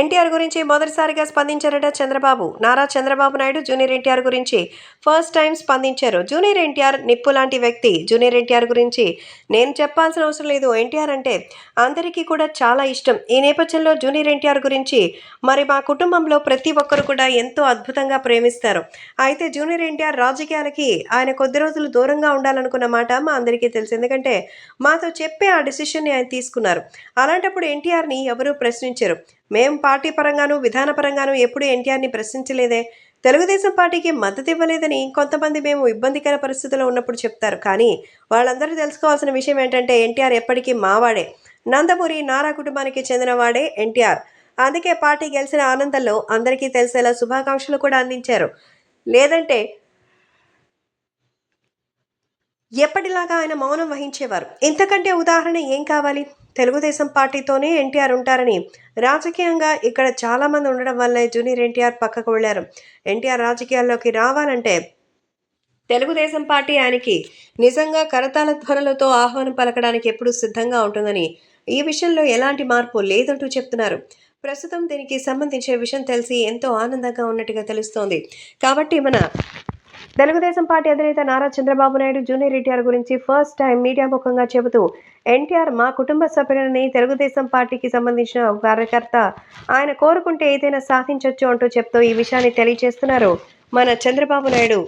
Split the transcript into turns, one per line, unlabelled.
ఎన్టీఆర్ గురించి మొదటిసారిగా స్పందించారట చంద్రబాబు నారా చంద్రబాబు నాయుడు జూనియర్ ఎన్టీఆర్ గురించి ఫస్ట్ టైం స్పందించారు జూనియర్ ఎన్టీఆర్ నిప్పు లాంటి వ్యక్తి జూనియర్ ఎన్టీఆర్ గురించి నేను చెప్పాల్సిన అవసరం లేదు ఎన్టీఆర్ అంటే అందరికీ కూడా చాలా ఇష్టం ఈ నేపథ్యంలో జూనియర్ ఎన్టీఆర్ గురించి మరి మా కుటుంబంలో ప్రతి ఒక్కరు కూడా ఎంతో అద్భుతంగా ప్రేమిస్తారు అయితే జూనియర్ ఎన్టీఆర్ రాజకీయాలకి ఆయన కొద్ది రోజులు దూరంగా ఉండాలనుకున్న మాట మా అందరికీ తెలుసు ఎందుకంటే మాతో చెప్పే ఆ డిసిషన్ని ఆయన తీసుకున్నారు అలాంటప్పుడు ఎన్టీఆర్ని ఎవరూ ప్రశ్నించరు మేం పార్టీ పరంగానూ విధానపరంగానూ ఎప్పుడూ ఎన్టీఆర్ని ప్రశ్నించలేదే తెలుగుదేశం పార్టీకి మద్దతు ఇవ్వలేదని కొంతమంది మేము ఇబ్బందికర పరిస్థితుల్లో ఉన్నప్పుడు చెప్తారు కానీ వాళ్ళందరూ తెలుసుకోవాల్సిన విషయం ఏంటంటే ఎన్టీఆర్ ఎప్పటికీ మావాడే నందమూరి నారా కుటుంబానికి చెందినవాడే ఎన్టీఆర్ అందుకే పార్టీ గెలిచిన ఆనందంలో అందరికీ తెలిసేలా శుభాకాంక్షలు కూడా అందించారు లేదంటే ఎప్పటిలాగా ఆయన మౌనం వహించేవారు ఇంతకంటే ఉదాహరణ ఏం కావాలి తెలుగుదేశం పార్టీతోనే ఎన్టీఆర్ ఉంటారని రాజకీయంగా ఇక్కడ చాలామంది ఉండడం వల్లే జూనియర్ ఎన్టీఆర్ పక్కకు వెళ్ళారు ఎన్టీఆర్ రాజకీయాల్లోకి రావాలంటే తెలుగుదేశం పార్టీ ఆయనకి నిజంగా కరతాల ధ్వనులతో ఆహ్వానం పలకడానికి ఎప్పుడూ సిద్ధంగా ఉంటుందని ఈ విషయంలో ఎలాంటి మార్పు లేదంటూ చెప్తున్నారు ప్రస్తుతం దీనికి సంబంధించిన విషయం తెలిసి ఎంతో ఆనందంగా ఉన్నట్టుగా తెలుస్తోంది కాబట్టి మన తెలుగుదేశం పార్టీ అధినేత నారా చంద్రబాబు నాయుడు జూనియర్ ఎన్టీఆర్ గురించి ఫస్ట్ టైం మీడియా ముఖంగా చెబుతూ ఎన్టీఆర్ మా కుటుంబ సభ్యులని తెలుగుదేశం పార్టీకి సంబంధించిన కార్యకర్త ఆయన కోరుకుంటే ఏదైనా సాధించవచ్చు అంటూ చెప్తూ ఈ విషయాన్ని తెలియజేస్తున్నారు మన చంద్రబాబు నాయుడు